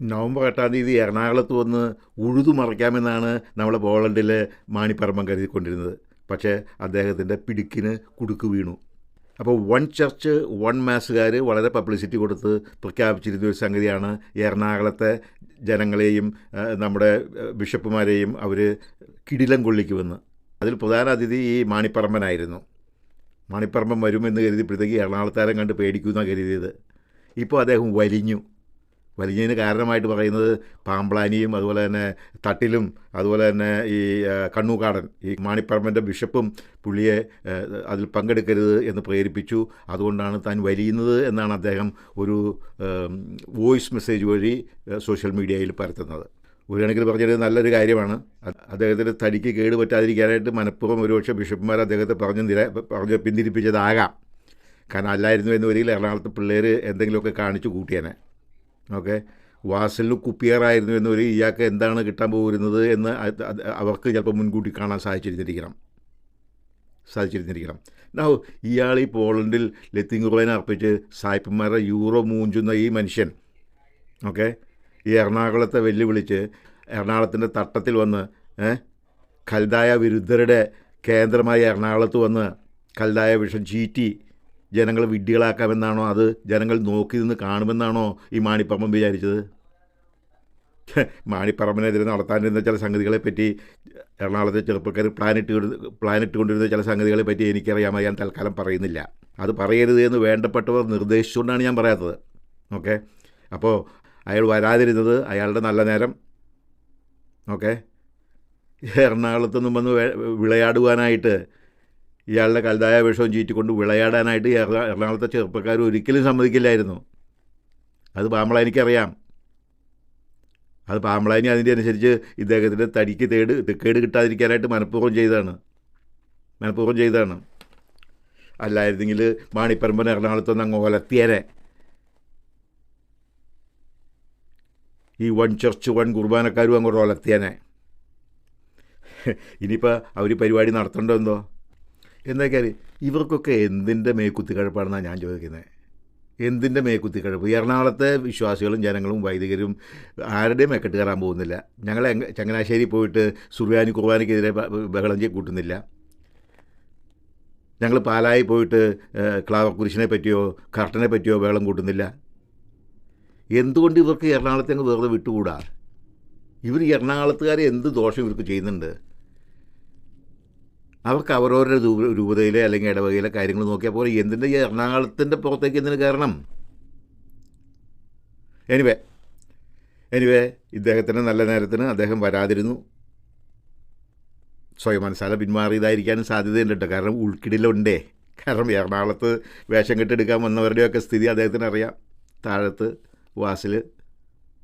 November എട്ടാം തീയതി എറണാകുളത്ത് വന്ന് ഉഴുതു മറയ്ക്കാമെന്നാണ് നമ്മളെ പോളണ്ടിലെ മാണിപ്പറമ്പം കരുതിക്കൊണ്ടിരുന്നത്. പക്ഷേ അദ്ദേഹത്തിന്റെ പിടുക്കിന് കുടുക്ക് വീണു. അപ്പോൾ വൺ ചർച്ച് വൺ മാസുകാർ വളരെ പബ്ലിസിറ്റി കൊടുത്ത് പ്രഖ്യാപിച്ചിരുന്ന ഒരു സംഗതിയാണ് എറണാകുളത്തെ ജനങ്ങളെയും നമ്മുടെ ബിഷപ്പുമാരെയും അവർ കിടിലം കൊള്ളിക്കുമെന്ന് അതിൽ പ്രധാന അതിഥി ഈ മാണിപ്പറമ്പനായിരുന്നു. മാണിപ്പറമ്പൻ വരുമെന്ന് കരുതിയപ്പോഴത്തേക്ക് എറണാകുളത്താരം കണ്ട് പേടിക്കുമെന്നാണ് കരുതിയത്. ഇപ്പോൾ അദ്ദേഹം വലിഞ്ഞു. വലിഞ്ഞതിന് കാരണമായിട്ട് പറയുന്നത് പാമ്പ്ലാനിയും അതുപോലെ തന്നെ തട്ടിലും അതുപോലെ തന്നെ ഈ കണ്ണൂക്കാടൻ ഈ മാണിപ്പറമ്പന്റെ ബിഷപ്പും പുള്ളിയെ അതിൽ പങ്കെടുക്കരുത് എന്ന് പ്രേരിപ്പിച്ചു. അതുകൊണ്ടാണ് താൻ വലിയുന്നത് എന്നാണ് അദ്ദേഹം ഒരു വോയിസ് മെസ്സേജ് വഴി സോഷ്യൽ മീഡിയയിൽ പരത്തുന്നത്. ഒരു കണക്കിൽ പറഞ്ഞത് നല്ലൊരു കാര്യമാണ്. അദ്ദേഹത്തിന്റെ തടിക്ക് കേട് പറ്റാതിരിക്കാനായിട്ട് മനഃപൂർവം ഒരുപക്ഷെ ബിഷപ്പുമാർ അദ്ദേഹത്തെ പറഞ്ഞു നിര പറഞ്ഞ് പിന്തിരിപ്പിച്ചതാകാം. കാരണം അല്ലായിരുന്നു എന്ന് വരികിൽ എറണാകുളത്ത് പിള്ളേർ എന്തെങ്കിലുമൊക്കെ കാണിച്ചു കൂട്ടിയേനെ. ഓക്കെ. വാസലിന് കുപ്പിയറായിരുന്നു എന്ന് ഒരു ഇയാൾക്ക് എന്താണ് കിട്ടാൻ പോകുന്നത് എന്ന് അവർക്ക് ചിലപ്പോൾ മുൻകൂട്ടി കാണാൻ സാധിച്ചിരുന്നിരിക്കണം. സാധിച്ചിരുന്നിരിക്കണം. നോ ഇയാൾ ഈ പോളണ്ടിൽ ലത്തിങ് കുർബാന അർപ്പിച്ച് സായിപ്പന്മാരുടെ യൂറോ മൂഞ്ചുന്ന ഈ മനുഷ്യൻ ഓക്കെ ഈ എറണാകുളത്തെ വെല്ലുവിളിച്ച് എറണാകുളത്തിന്റെ തട്ടത്തിൽ വന്ന് കൽതായ വിരുദ്ധരുടെ കേന്ദ്രമായ എറണാകുളത്ത് വന്ന് കൽതായ വിഷം ചീറ്റി ജനങ്ങൾ വിഡ്ഢികളാക്കാമെന്നാണോ? അത് ജനങ്ങൾ നോക്കി നിന്ന് കാണുമെന്നാണോ ഈ മാണിപ്പറമ്പൻ വിചാരിച്ചത്? മാണിപ്പറമ്പിനെതിരെ നടത്താനിരുന്ന ചില സംഗതികളെപ്പറ്റി എറണാകുളത്തെ ചെറുപ്പക്കാർ പ്ലാനിട്ട് പ്ലാനിട്ട് കൊണ്ടിരുന്ന ചില സംഗതികളെ പറ്റി എനിക്കറിയാം ഞാൻ തൽക്കാലം പറയുന്നില്ല. അത് പറയരുത് എന്ന് വേണ്ടപ്പെട്ടവർ നിർദ്ദേശിച്ചുകൊണ്ടാണ് ഞാൻ പറയാത്തത്. ഓക്കെ? അപ്പോൾ അയാൾ വരാതിരുന്നത് അയാളുടെ നല്ല നേരം. ഓക്കെ? എറണാകുളത്തു നിന്നും വന്ന് വിളയാടുവാനായിട്ട് ഇയാളുടെ കലതായ വിഷവും ചീറ്റിക്കൊണ്ട് വിളയാടാനായിട്ട് എറണാകുളത്തെ ചെറുപ്പക്കാർ ഒരിക്കലും സമ്മതിക്കില്ലായിരുന്നു. അത് പാമ്പള എനിക്കറിയാം അത് പാമ്പളാനി അതിന്റെ അനുസരിച്ച് ഇദ്ദേഹത്തിന്റെ തടിക്ക് തേട് കേട് കിട്ടാതിരിക്കാനായിട്ട് മനഃപൂർവം ചെയ്തതാണ്. മനഃപൂർവം ചെയ്തതാണ്. അല്ലായിരുന്നെങ്കിൽ മാണിപ്പറമ്പൻ എറണാകുളത്തൊന്ന് അങ്ങ് ഒലത്തിയരെ ഈ വൺ ചർച്ച് വൺ കുർബാനക്കാരും അങ്ങോട്ട് ഒലത്തിയനെ. ഇനിയിപ്പോൾ അവർ പരിപാടി നടത്തണ്ടോ എന്തോ? എന്തൊക്കെയാൽ ഇവർക്കൊക്കെ എന്തിന്റെ മേക്കുത്തി കഴപ്പാണെന്നാണ് ഞാൻ ചോദിക്കുന്നത് എന്തിന്റെ മേക്കുത്തി കഴപ്പ് എറണാകുളത്തെ വിശ്വാസികളും ജനങ്ങളും വൈദികരും ആരുടെയും മെക്കെട്ട് കയറാൻ പോകുന്നില്ല. ഞങ്ങൾ ചങ്ങനാശ്ശേരി പോയിട്ട് സുറിയാനി കുർബാനയ്ക്കെതിരെ ബഹളം കൂട്ടുന്നില്ല. ഞങ്ങൾ പാലായി പോയിട്ട് ക്ലാവക്കുരിശിനെ പറ്റിയോ കർട്ടനെ പറ്റിയോ ബഹളം കൂട്ടുന്നില്ല. എന്തുകൊണ്ട് ഇവർക്ക് എറണാകുളത്തെ വെറുതെ വിട്ടുകൂടാ? ഇവർ എറണാകുളത്തുകാരെ എന്ത് ദോഷം ഇവർക്ക് ചെയ്യുന്നുണ്ട്? അവർക്ക് അവരവരുടെ രൂപ രൂപതയിലെ അല്ലെങ്കിൽ ഇടവകയിലെ കാര്യങ്ങൾ നോക്കിയാൽ പോലെ എന്തിന്റെ ഈ എറണാകുളത്തിന്റെ പുറത്തേക്ക് എന്തിന് കാരണം എനിവേ എനിവേ ഇദ്ദേഹത്തിന് നല്ല നേരത്തിന് അദ്ദേഹം വരാതിരുന്നു. സ്വയം മനസ്സാല പിന്മാറിയതായിരിക്കാനും സാധ്യതയുണ്ട് കേട്ടോ. കാരണം ഉൾക്കിടിലുണ്ടേ. കാരണം എറണാകുളത്ത് വേഷം കെട്ടെടുക്കാൻ വന്നവരുടെയൊക്കെ സ്ഥിതി അദ്ദേഹത്തിന് അറിയാം താഴത്ത് വാസിൽ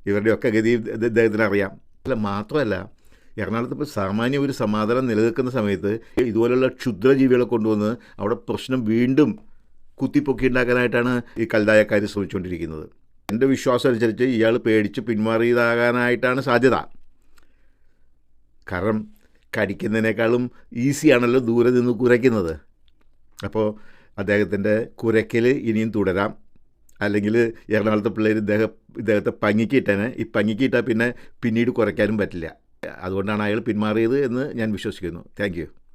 ഇവരുടെയൊക്കെ ഗതി അദ്ദേഹത്തിന് അറിയാം അല്ല മാത്രമല്ല എറണാകുളത്ത് ഇപ്പോൾ സാമാന്യ ഒരു സമാധാനം നിലനിൽക്കുന്ന സമയത്ത് ഇതുപോലെയുള്ള ക്ഷുദ്രജീവികളെ കൊണ്ടുവന്ന് അവിടെ പ്രശ്നം വീണ്ടും കുത്തിപ്പൊക്കി ഉണ്ടാക്കാനായിട്ടാണ് ഈ കൽതായക്കാർ ശ്രമിച്ചുകൊണ്ടിരിക്കുന്നത്. എന്റെ വിശ്വാസം അനുസരിച്ച് ഇയാൾ പേടിച്ച് പിന്മാറിയതാകാനായിട്ടാണ് സാധ്യത. കാരണം കടിക്കുന്നതിനേക്കാളും ഈസിയാണല്ലോ ദൂരെ നിന്ന് കുരയ്ക്കുന്നത്. അപ്പോൾ അദ്ദേഹത്തിന്റെ കുരയ്ക്കൽ ഇനിയും തുടരാം. അല്ലെങ്കിൽ എറണാകുളത്തെ പിള്ളേർ ഇദ്ദേഹം ഇദ്ദേഹത്തെ പങ്ങിക്കിട്ടേനെ ഈ പങ്ങിക്കിട്ടാൽ പിന്നെ പിന്നീട് കുറയ്ക്കാനും പറ്റില്ല. അതുകൊണ്ടാണ് അയാൾ പിന്മാറിയത് എന്ന് ഞാൻ വിശ്വസിക്കുന്നു. താങ്ക്